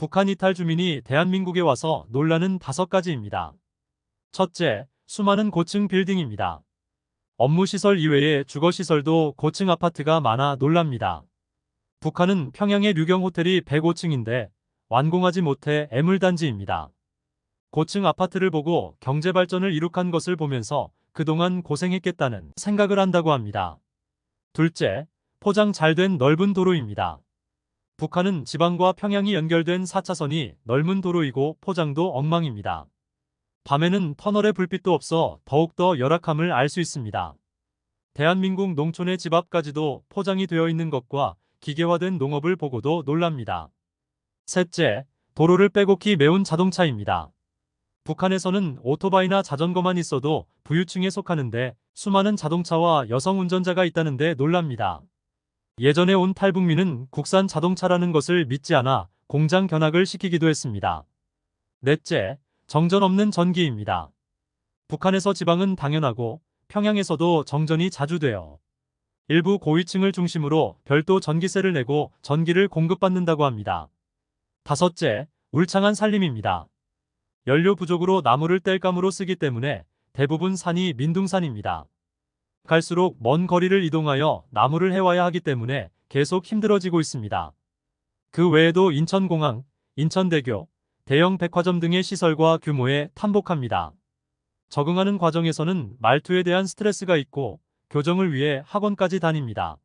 북한 이탈 주민이 대한민국에 와서 놀라는 다섯 가지입니다. 첫째, 수많은 고층 빌딩입니다. 업무시설 이외에 주거시설도 고층 아파트가 많아 놀랍니다. 북한은 평양의 류경 호텔이 105층인데 완공하지 못해 애물단지입니다. 고층 아파트를 보고 경제발전을 이룩한 것을 보면서 그동안 고생했겠다는 생각을 한다고 합니다. 둘째, 포장 잘 된 넓은 도로입니다. 북한은 지방과 평양이 연결된 4차선이 넓은 도로이고 포장도 엉망입니다. 밤에는 터널에 불빛도 없어 더욱더 열악함을 알 수 있습니다. 대한민국 농촌의 집 앞까지도 포장이 되어 있는 것과 기계화된 농업을 보고도 놀랍니다. 셋째, 도로를 빼곡히 메운 자동차입니다. 북한에서는 오토바이나 자전거만 있어도 부유층에 속하는데 수많은 자동차와 여성 운전자가 있다는데 놀랍니다. 예전에 온 탈북민은 국산 자동차라는 것을 믿지 않아 공장 견학을 시키기도 했습니다. 넷째, 정전 없는 전기입니다. 북한에서 지방은 당연하고 평양에서도 정전이 자주 돼요. 일부 고위층을 중심으로 별도 전기세를 내고 전기를 공급받는다고 합니다. 다섯째, 울창한 산림입니다. 연료 부족으로 나무를 땔감으로 쓰기 때문에 대부분 산이 민둥산입니다. 갈수록 먼 거리를 이동하여 나무를 해와야 하기 때문에 계속 힘들어지고 있습니다. 그 외에도 인천공항, 인천대교, 대형 백화점 등의 시설과 규모에 탐복합니다. 적응하는 과정에서는 말투에 대한 스트레스가 있고 교정을 위해 학원까지 다닙니다.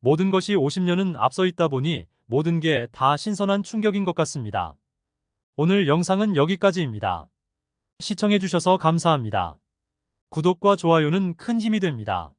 모든 것이 50년은 앞서 있다 보니 모든 게 다 신선한 충격인 것 같습니다. 오늘 영상은 여기까지입니다. 시청해주셔서 감사합니다. 구독과 좋아요는 큰 힘이 됩니다.